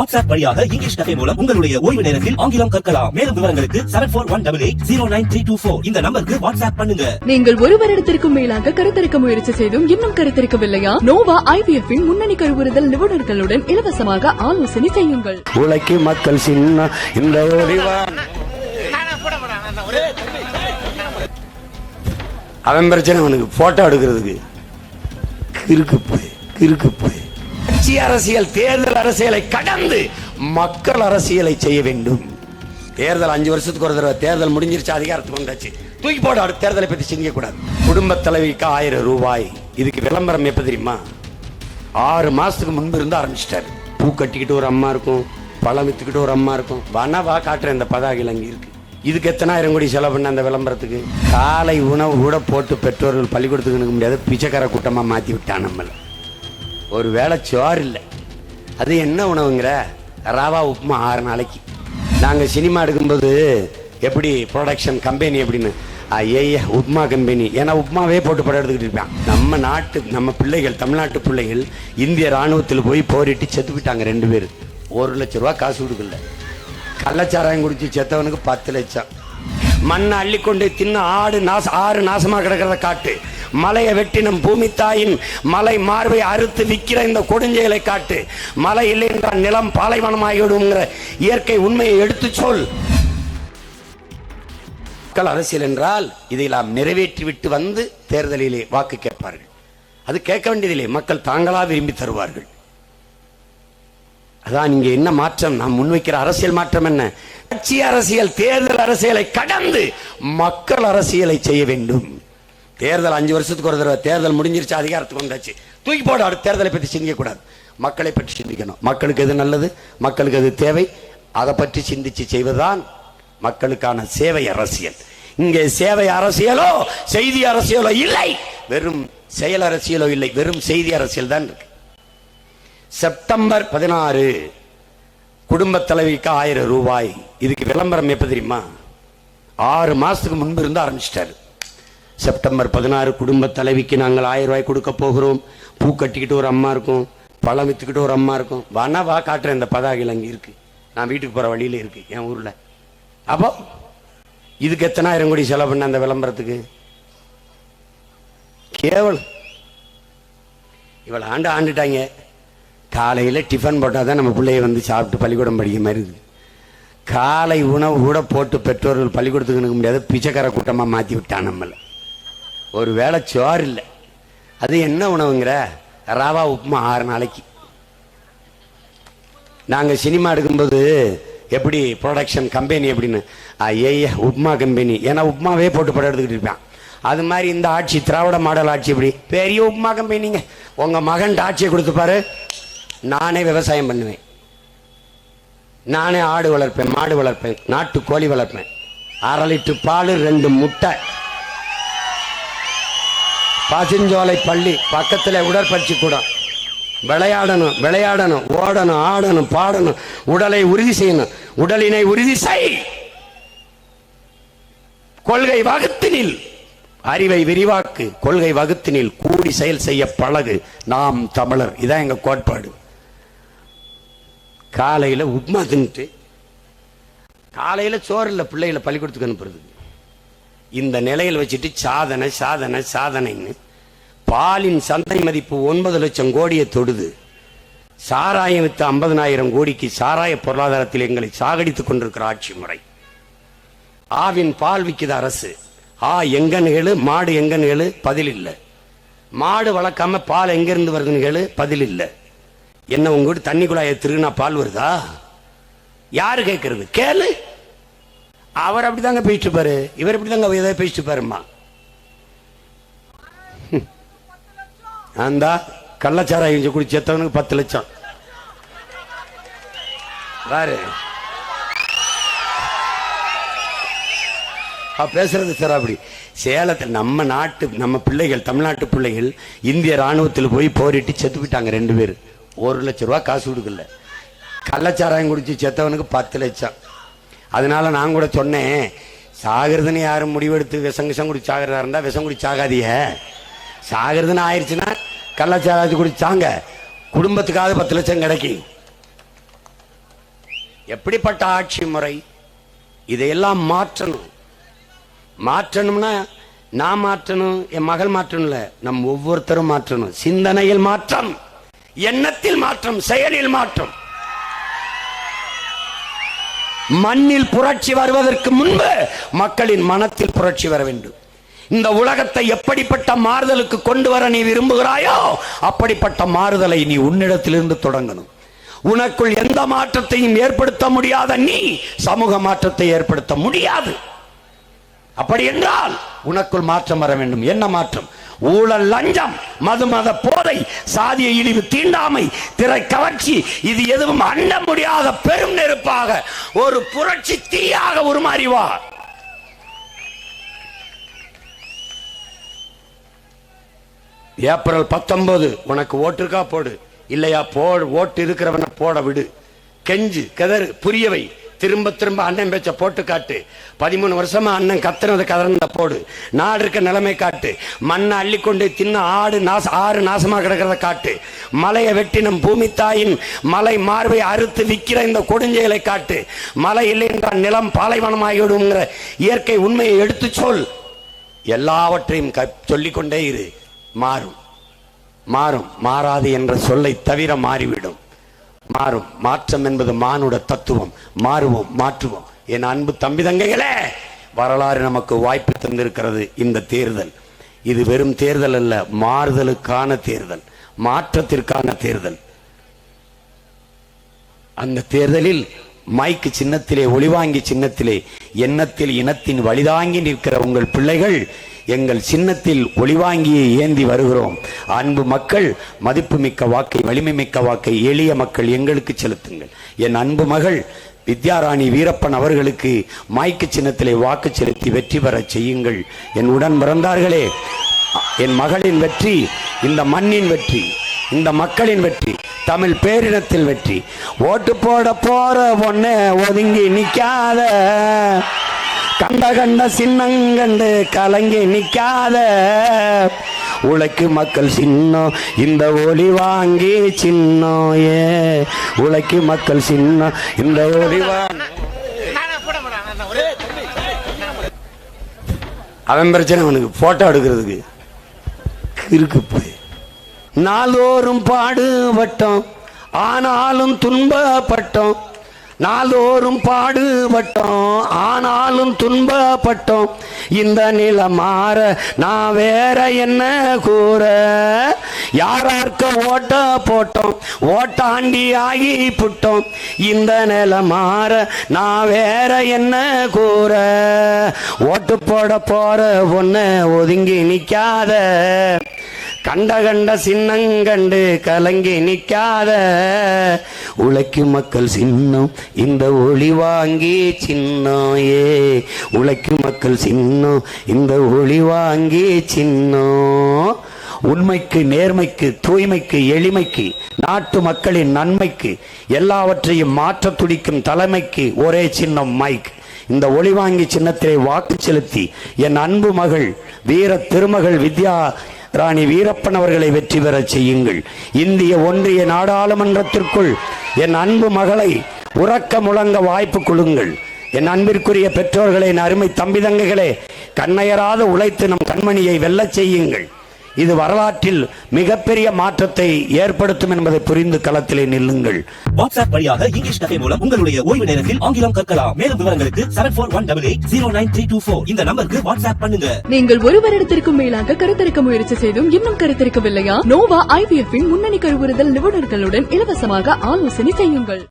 WhatsApp வழியாக English கதை மூலம் உங்களுடைய ஓய்வு நேரத்தில் ஆங்கிலம் கற்கலாம். மேலும் விவரங்களுக்கு seven four one double eight zero nine three two four இந்த நம்பருக்கு வாட்ஸ்அப் பண்ணுங்க. நீங்கள் ஒரு வருடத்திற்கும் மேலாக கருத்தரிக்க முயற்சி செய்தும் இன்னும் கருத்தரிக்கவில்லையா? நோவா ஐவிஎஃப் இன் முன்னணி கருவுறுதல் நிபுணர்களுடன் இலவசமாக ஆலோசனை செய்யுங்கள். உழைக்கு மக்கள் சின்ன இந்த அவன் பிரச்சனை அவனுக்கு போட்டோ எடுக்கிறதுக்கு. கிறுக்கு போய் கிறுக்கு போய். கட்சி அரசியல் தேர்தல் அரசியலை கடந்து மக்கள் அரசியலை செய்ய வேண்டும். தேர்தல் அஞ்சு வருஷத்துக்கு ஒரு தடவை தேர்தல் முடிஞ்சிருச்சு அதிகாரத்துக்கு வந்தாச்சு. தூக்கி போட அடுத்த தேர்தலை பத்தி சிந்திக்க கூடாது குடும்ப தலைவிக்கு ஆயிரம் ரூபாய். இதுக்கு விளம்பரம் எப்ப தெரியுமா? ஆறு மாசத்துக்கு முன்பு இருந்து ஆரம்பிச்சிட்டாரு. பூ கட்டிக்கிட்டு ஒரு அம்மா இருக்கும் பழம் வித்துக்கிட்டு ஒரு அம்மா இருக்கும். வனவா காட்டுற இந்த பதாகையில் அங்கே இருக்கு. இதுக்கு எத்தனாயிரம் கோடி செலவு பண்ண அந்த விளம்பரத்துக்கு? காலை உணவு கூட போட்டு பெற்றோர்கள் பள்ளிக்கூடத்துக்கு முடியாது பிச்சைக்கார கூட்டமாக மாற்றி விட்டான் நம்மளை. ஒரு வேளை சோறு இல்லை. அது என்ன உணவுங்கிற? ராவா உப்புமா ஆறு நாளைக்கு. நாங்கள் சினிமா எடுக்கும்போது எப்படி ப்ரொடக்ஷன் கம்பெனி எப்படின்னு? ஐய உப்மா கம்பெனி ஏன்னா உப்மாவே போட்டு படம் எடுத்துக்கிட்டு இருப்பான் நம்ம நாட்டு நம்ம பிள்ளைகள் தமிழ்நாட்டு பிள்ளைகள் இந்திய ராணுவத்தில் போய் போரிட்டு செத்து போயிட்டாங்க ரெண்டு பேர். ஒரு லட்ச ரூபா காசு கொடுக்கல. கள்ளச்சாராயம் குடிச்சு செத்தவனுக்கு பத்து லட்சம். மண்ணை அள்ளிக்கொண்டு தின்ன ஆடு நாச ஆறு நாசமா கிடக்கிறத காட்டு. மலையை வெட்டினம் பூமி தாயின் மலை மார்பை அறுத்து விற்கிற இந்த கொடுஞ்செயலை காட்டு. மலை இல்லை என்றால் நிலம் பாலைவனமாகிவிடுங்கிற இயற்கை உண்மையை எடுத்து சொல். மக்கள் அரசியல் என்றால் இதை நாம் நிறைவேற்றி விட்டு வந்து தேர்தலிலே வாக்கு கேட்பார்கள். அது கேட்க வேண்டியதில்லை. மக்கள் தாங்களா விரும்பி தருவார்கள். அதான் இங்கே என்ன மாற்றம்? நாம் முன்வைக்கிற அரசியல் மாற்றம் என்ன? கட்சி அரசியல் தேர்தல் அரசியலை கடந்து மக்கள் அரசியலை செய்ய வேண்டும். தேர்தல் அஞ்சு வருஷத்துக்கு ஒரு தடவை தேர்தல் முடிஞ்சிருச்சு அதிகாரத்துக்கு வந்தாச்சு. தூக்கி போட அடுத்த தேர்தலை பற்றி சிந்திக்க கூடாது மக்களை பற்றி சிந்திக்கணும். மக்களுக்கு எது நல்லது? மக்களுக்கு எது தேவை? அதை பற்றி சிந்திச்சு செய்வதுதான் மக்களுக்கான சேவை அரசியல். இங்கே சேவை அரசியலோ செய்தி அரசியலோ இல்லை. வெறும் செயல் அரசியலோ இல்லை வெறும் செய்தி அரசியல் தான் இருக்கு. செப்டம்பர் பதினாறு குடும்ப தலைவிக்கு ஆயிரம் ரூபாய். இதுக்கு விளம்பரம் எப்போ தெரியுமா? ஆறு மாதத்துக்கு முன்பு இருந்து ஆரம்பிச்சிட்டாரு. செப்டம்பர் பதினாறு குடும்ப தலைவிக்கு நாங்கள் ஆயிரம் ரூபாய் கொடுக்க போகிறோம். பூ கட்டிக்கிட்டு ஒரு அம்மா இருக்கும். பழம் வித்துக்கிட்டு ஒரு அம்மா இருக்கும். வானா வா காட்டுறேன். இந்த பதாகையில் அங்கே இருக்கு. நான் வீட்டுக்கு போகிற வழியில இருக்கு. என் ஊரில். அப்போ இதுக்கு எத்தனாயிரம் கோடி செலவு பண்ண அந்த விளம்பரத்துக்கு? கேவலம். இவளை ஆண்டு ஆண்டுட்டாங்க. காலையில் டிஃபன் போட்டால் தான் நம்ம பிள்ளைய வந்து சாப்பிட்டு பள்ளிக்கூடம் படிக்க மாதிரி இருக்குது. காலை உணவு கூட போட்டு பெற்றோர்கள் பள்ளிக்கூடத்துக்கு அனுப்ப முடியாது பிச்சைக்கார கூட்டமாக மாற்றி விட்டான் நம்மளை. ஒரு வேளை சோறு இல்லை. அது என்ன உணவுங்கிற? ரவா உப்புமா ஆறு நாளைக்கு. நாங்கள் சினிமா எடுக்கும்போது எப்படி ப்ரொடக்ஷன் கம்பெனி எப்படின்னு? ஐய உப்மா கம்பெனி ஏன்னா உப்மாவே போட்டு படம் எடுத்துக்கிட்டு இருப்பான். அது மாதிரி இந்த ஆட்சி திராவிட மாடல் ஆட்சி எப்படி? பெரிய உப்மா கம்பெனிங்க உங்கள் மகன் ஆட்சியை கொடுத்துப்பாரு நானே விவசாயம் பண்ணுவேன். நானே ஆடு வளர்ப்பேன் மாடு வளர்ப்பேன் நாட்டு கோழி வளர்ப்பேன். அரை லிட்டர் பால் ரெண்டு முட்டை. பசுஞ்சோலை பள்ளி பக்கத்தில் உடற்பயிற்சி கூடம். விளையாடணும் விளையாடணும் ஓடணும் ஆடணும் பாடணும் உடலை உறுதி செய்யணும். உடலினை உறுதி செய். கொள்கை வகுத்தினில். அறிவை விரிவாக்கு. கொள்கை வகுத்தினில் கூடி செயல் செய்ய பழகு. நாம் தமிழர். இதான் எங்க கோட்பாடு. காலையில் உப்மா தின்ட்டு காலையில் சோறு இல்லை பிள்ளைகளை பள்ளிக்கூடத்துக்கு அனுப்புறது. இந்த நிலையில் வச்சுட்டு சாதனை சாதனை சாதனைன்னு பாலின் சந்தை மதிப்பு ஒன்பது லட்சம் கோடியை தொடுது. சாராயம் வித்து ஐம்பதனாயிரம் கோடிக்கு சாராய பொருளாதாரத்தில் எங்களை சாகடித்துக் கொண்டிருக்கிற ஆட்சி முறை. ஆவின் பால் விக்குது அரசு. ஆ எங்க கேளு மாடு எங்க கேளு பதில் இல்லை. மாடு வளர்க்காம பால் எங்கிருந்து வருதுன்னு கேளு பதில் இல்லை. என்ன உங்க வீட்டு தண்ணி குழாயை திருகுனா பால் வருதா? யாரு கேட்கறது கேளு. அவர் அப்படிதாங்க பேசிட்டு பாரு இவர் இப்படிதாங்க ஏதாவது பேசிட்டு பாருமா அந்த கள்ளச்சாராயம் இஞ்சி குடி செத்தவனுக்கு பத்து லட்சம். பாரு. பேசுறது சார் அப்படி. சேலத்தில் நம்ம நாட்டு நம்ம பிள்ளைகள் தமிழ்நாட்டு பிள்ளைகள் இந்திய ராணுவத்தில் போய் போரிட்டு செத்து போயிட்டாங்க ரெண்டு பேர். ஒரு லட்ச ரூபா காசு கொடுக்கல. கள்ளச்சாராயம் குடிச்சு செத்தவனுக்கு பத்து லட்சம். அதனால நான் கூட சொன்னேன் சாகிறதுன்னு யாரும் முடிவெடுத்து விஷம் விஷம் குடி சாகிறதா இருந்தால் விஷம் குடி சாகிறதுன்னு ஆயிடுச்சுன்னா கள்ளச்சாராயத்தை குடிச்சாங்க குடும்பத்துக்காவது பத்து லட்சம் கிடைக்கும். எப்படிப்பட்ட ஆட்சி முறை? இதையெல்லாம் மாற்றணும். மாற்றணும்னா நான் மாற்றணும் என் மகள் மாற்றணும்ல நம் ஒவ்வொருத்தரும் மாற்றணும். சிந்தனையில் மாற்றம். எண்ணத்தில் மாற்றம் செயலில் மாற்றம். மண்ணில் புரட்சி வருவதற்கு முன்பு மக்களின் மனத்தில் புரட்சி வர வேண்டும். இந்த உலகத்தை எப்படிப்பட்ட மாறுதலுக்கு கொண்டு வர நீ விரும்புகிறாயோ அப்படிப்பட்ட மாறுதலை நீ உன்னிடத்திலிருந்து தொடங்கணும். உனக்குள் எந்த மாற்றத்தையும் ஏற்படுத்த முடியாத நீ சமூக மாற்றத்தை ஏற்படுத்த முடியாது. அப்படி என்றால் உனக்குள் மாற்றம் வர வேண்டும். என்ன மாற்றம்? ஊழல் லஞ்சம் மது மத போதை சாதிய இழிவு தீண்டாமை திரை கவர்ச்சி இது எதுவும் அண்ண முடியாத பெரும் நெருப்பாக ஒரு புரட்சி தீயாக உருமாறிவா ஏப்ரல் பத்தொன்பது உனக்கு ஓட்டுருக்கா போடு. இல்லையா போ ஓட்டு இருக்கிறவனை போட விடு. கெஞ்சு கதறு புரியவை. திரும்ப திரும்ப அண்ணன் பேச்ச போட்டு காட்டு. பதிமூணு வருஷமா அண்ணன் கத்துனது கதறந்த போடு. நாடு இருக்க நிலைமை காட்டு. மண்ணை அள்ளிக்கொண்டு தின்ன ஆடு நாச ஆறு நாசமா கிடக்கிறத காட்டு. மலையை வெட்டினம் பூமி தாயின் மலை மார்பை அறுத்து விற்கிற இந்த கொடுஞ்செயலை காட்டு. மழை இல்லை என்றால் நிலம் பாலைவனமாகிவிடுங்கிற இயற்கை உண்மையை எடுத்து சொல். எல்லாவற்றையும் க- சொல்லிக்கொண்டே இரு. மாறும். மாறும். மாறாது என்ற சொல்லை தவிர மாறிவிடும். மாறும். மாற்றம் என்பது மானுட தத்துவம். மாறுவோம் மாற்றுவோம். என் அன்பு தம்பி தங்கைகளே வரலாறு நமக்கு வாய்ப்பு தந்திருக்கிறது இந்த தேர்தல். இது வெறும் தேர்தல் அல்ல மாறுதலுக்கான தேர்தல் மாற்றத்திற்கான தேர்தல். அந்த தேர்தலில் மைக்கு சின்னத்திலே ஒளிவாங்கி சின்னத்திலே எண்ணத்தில் இனத்தின் வழிதாங்கி நிற்கிற உங்கள் பிள்ளைகள் எங்கள் சின்னத்தில் ஒளிவாங்கியை ஏந்தி வருகிறோம். அன்பு மக்கள் மதிப்புமிக்க வாக்கை வலிமை மிக்க வாக்கை எளிய மக்கள் எங்களுக்கு செலுத்துங்கள். என் அன்பு மகள் வித்யாராணி வீரப்பன் அவர்களுக்கு மாய்க்கு சின்னத்திலே வாக்கு செலுத்தி வெற்றி பெறச் செய்யுங்கள். என் உடன் பிறந்தார்களே என் மகளின் வெற்றி இந்த மண்ணின் வெற்றி இந்த மக்களின் வெற்றி தமிழ் பேரினத்தில் வெற்றி. ஓட்டு போட போற பொண்ணு ஒதுங்கி நிக்காத. கண்ட கண்ட சின்னங்கண்டு கலங்கி நிக்காத. உழைக்கு மக்கள் சின்னம் இந்த ஒளி வாங்கி சின்னம் ஏ. உழைக்கு மக்கள் சின்னம் இந்த ஒளி வாங்கி அவன் பிரச்சனை அவனுக்கு போட்டோ எடுக்கிறதுக்கு. இருக்கு போய். நாளோறும் பாடுபட்டோம் ஆனாலும் துன்பப்பட்டோம். நாளோறும் பாடுபட்டோம் நாளும் துன்பப்பட்டோம். இந்த நிலை மாற நான் வேற என்ன கூற? யாரார்க்க ஓட்ட போட்டோம்? ஓட்டாண்டி ஆகி புட்டோம். இந்த நிலை மாற நான் வேற என்ன கூற? ஓட்டு போட போற ஒன்று ஒதுங்கி நிற்காத கண்ட கண்ட சின்னங்கண்டு கலங்கி நிற்காத உழைக்கும் மக்கள் சின்னம் இந்த ஒளி வாங்கி சின்னம் ஏ உழைக்கும் மக்கள் சின்னம் இந்த ஒளி வாங்கி சின்னம். உண்மைக்கு நேர்மைக்கு தூய்மைக்கு எளிமைக்கு நாட்டு மக்களின் நன்மைக்கு எல்லாவற்றையும் மாற்ற துடிக்கும் தலைமைக்கு ஒரே சின்னம் மைக். இந்த ஒளிவாங்கி சின்னத்திலே வாக்கு செலுத்தி என் அன்பு மகள் வீர திருமகள் வித்யா ராணி வீரப்பன் அவர்களை வெற்றி பெறச் செய்யுங்கள். இந்திய ஒன்றிய நாடாளுமன்றத்திற்குள் என் அன்பு மகளை உறக்க முழங்க வாய்ப்பு கொடுங்கள். என் அன்பிற்குரிய பெற்றோர்களே என் அருமை தம்பிதங்ககளே கண்ணையராத உழைத்து நம் கண்மணியை வெல்லச் செய்யுங்கள். இது வரலாற்றில் மிகப்பெரிய மாற்றத்தை ஏற்படுத்தும் என்பதை புரிந்து களத்திலே நில்லுங்கள். வாட்ஸ்அப் வழியாக இங்கிலீஷ் கஃபே மூலம் உங்களுடைய ஓய்வு நேரத்தில் ஆங்கிலம் கற்கலாம். மேலும் விவரங்களுக்கு seven four one double eight zero nine three two four இந்த நம்பருக்கு வாட்ஸ்அப் பண்ணுங்க. நீங்கள் ஒரு வருடத்திற்கும் மேலாக கருத்தரிக்க முயற்சி செய்தும் இன்னும் கருத்தரிக்கவில்லையா? நோவா ஐவிஎஃப் முன்னணி கருவுறுதல் நிபுணர்களுடன் இலவசமாக ஆலோசனை செய்யுங்கள்.